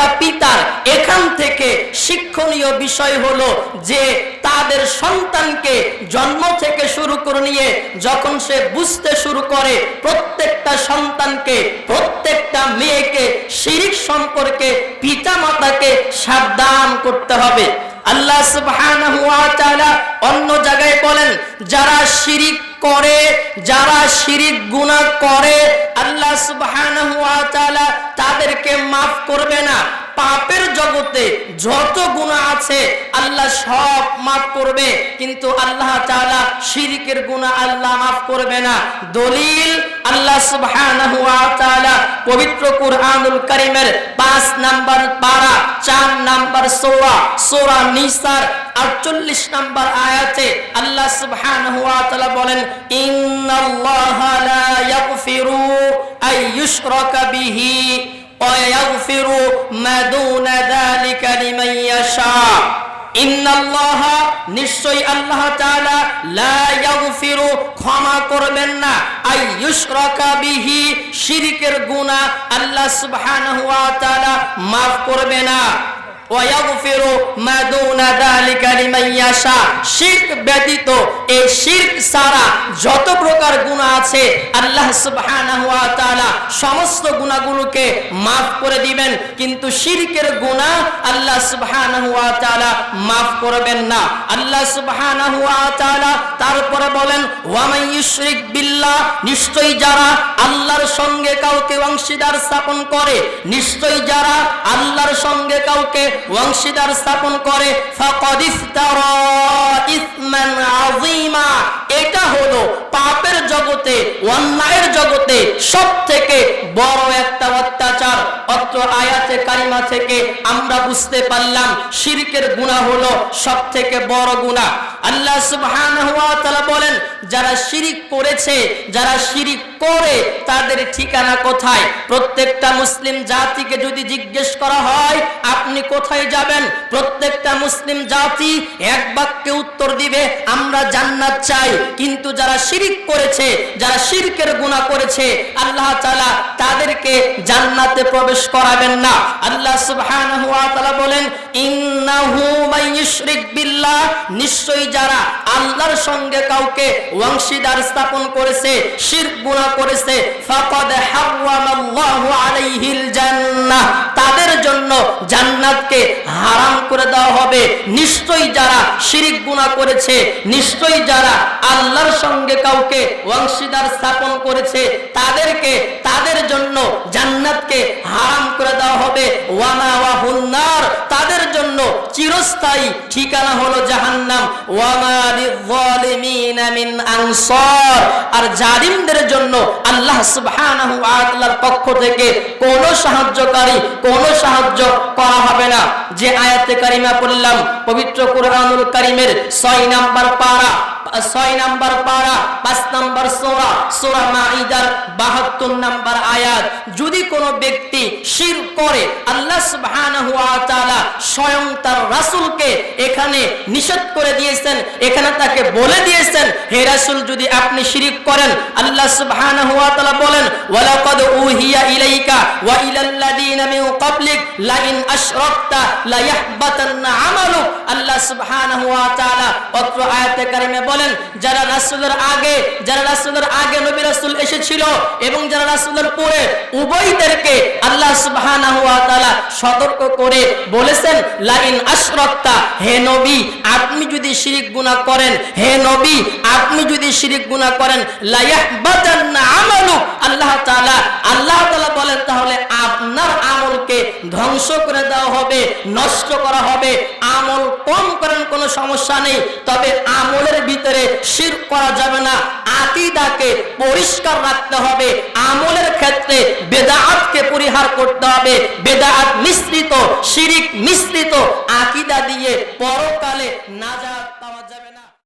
প্রত্যেকটা পিতার এখান থেকে শিক্ষণীয় বিষয় হলো যে তাদের সন্তানকে জন্ম থেকে শুরু করে নিয়ে যখন সে বুঝতে শুরু করে প্রত্যেকটা সন্তানকে, প্রত্যেকটা মেয়েকে, শিরিক সম্পর্কে পিতা মাতাকে সাবধান করতে হবে। আল্লাহ সুবহানাহু ওয়া তাআলা অন্য জায়গায় বলেন, যারা শিরিক করে, যারা শিরিক গুনাহ করে তাদেরকে করবে না। পাপের জগতে যত আছে, আল্লাহ সব মাফ করবে। কিন্তু আল্লাহ তাআলা আল্লাহ করবে না। দলিল আল্লাহ পবিত্র কুরআনুল কারীমের 5 নাম্বার পারা 4 নাম্বার সূরা সূরা নিসার 48 নাম্বার আয়াতে আল্লাহ সুবহানাহু ওয়া তাআলা বলেন, ইন্নাল্লাহা লা ইয়াগফিরু আইয়ুশরাকা বিহি ويغفر ما دون ذلك لمن يشاء ইন্নাল্লাহ নিশ্চয়ই আল্লাহ তাআলা লা ইয়াগফিরু ক্ষমা করবেন না আইয়ুশরাকা বিহি শিরকের গুনাহ আল্লাহ সুবহানাহু ওয়া তাআলা maaf করবে না ব্যতীত এই শিরক ছাড়া যত প্রকার আছে, আল্লাহ সমস্ত maaf করে দিবেন। কিন্তু শিরকের গুনাহ আল্লাহ করবেন না। আল্লাহ তারপরে বলেন, ওয়া ইউশরিক বিল্লাহ নিশ্চয়ই যারা আল্লাহর সঙ্গে কাউকে অংশীদার স্থাপন করে, নিশ্চয়ই যারা আল্লাহর সঙ্গে কাউকে অংশীদার স্থাপন করে এটা হলো পাপের জগতে, অন্যায়ের জগতে সব থেকে বড় একটা অত্যাচার। অত্র আয়াতে কারিমা থেকে আমরা বুঝতে পারলাম, শিরকের গুণা হলো সব থেকে বড় গুনাহ। আল্লাহ তাআলা বলেন, যারা শিরিক করেছে, যারা শিরিক করে, তাদের ঠিকানা কোথায়? প্রত্যেকটা মুসলিম জাতিকে যদি জিজ্ঞেস করা হয়, আপনি কোথায় যাবেন? প্রত্যেকটা মুসলিম জাতি এক বাক্যে উত্তর দিবে, আমরা জান্নাত চাই। কিন্তু যারা শিরিক করেছে, যারা শিরকের গুনাহ করেছে, আল্লাহ তাআলা তাদেরকে জান্নাতে প্রবেশ করাবেন না। আল্লাহ তাআলা বলেন, ইন্নাহু মাইয়ুশরিক নিশ্চয়ই যারা আল্লাহর সঙ্গে কাউকে অংশীদার স্থাপন করেছে, শিরক গুনাহ করেছে, ফাকাদ হারামাল্লাহু আলাইহিল জান্নাহ, তাদের জন্য জান্নাতকে হারাম করে দেওয়া হবে। নিশ্চয়ই যারা শিরিক গুনাহ করেছে, নিশ্চয়ই যারা আল্লাহর সঙ্গে কাউকে অংশীদার স্থাপন করেছে, তাদেরকে, তাদের জন্য জান্নাতকে হারাম করে দেওয়া হবে। ওয়ামা ওয়াহুন্নার চিরস্থায়ী ঠিকানা হলো জাহান্নাম। মিন আনসার। আর জালিমদের জন্য আল্লাহ সুবহানাহু ওয়া তাআলার পক্ষ থেকে কোন সাহায্যকারী, কোন সাহায্য করা হবে না। যে আয়াতে কারিমা পড়লাম, পবিত্র কোরআনুল কারিমের 6 নাম্বার পারা। ছয় নাম্বার পারা, পাঁচ নাম্বার সোরা সোরা মাইদার বাহাত্তর নাম্বার আয়াত। যদি কোনো ব্যক্তি শির করে, আল্লাহ সুবহানাহু ওয়া তাআলা স্বয়ং তার রাসূলকে এখানে নিষেধ করে দিয়েছেন, এখানে তাকে বলে দিয়েছেন, হে রাসূল যদি আপনি শিরিক করেন, আল্লাহ সুবহানাহু ওয়া তাআলা বলেন, ওয়ালাকাদ উহিয়া ইলাইকা ওয়া ইলাল্লাযিনা মিন ক্বাবলিক লা ইন আশরাকতা লা ইয়াহবাতান্না আমালুক। আল্লাহ সুবহানাহু ওয়া আয়াতে কারিমে বলেন যারা রাসূলের আগে, যারা রাসূলের আগে নবী রাসূল এসেছিল এবং যারা রাসূলের পরে উভয়দেরকে আল্লাহ সুবহানাহু ওয়া তাআলা সতর্ক করে বলেছেন লা ইন আশরাকতা, হে নবী, আপনি যদি শিরিক গুনাহ করেন, হে নবী, আপনি যদি শিরিক গুনাহ করেন আমালু। আল্লাহ তাআলা আল্লাহ তাআলা বলেন, তাহলে আপনার আমলকে ধ্বংস করে হবে, নষ্ট করা হবে, আমল কম করেন, কোনো সমস্যা নেই। তবে আমলের ভিতরে শির করা যাবে না, আকিদাকে পরিষ্কার রাখতে হবে, আমলের ক্ষেত্রে বেদাআতকে পরিহার করতে হবে। বেদাআত মিশ্রিত, শিরিক মিশ্রিত, আকিদা দিয়ে পরকালে নাজাত পাওয়া যাবে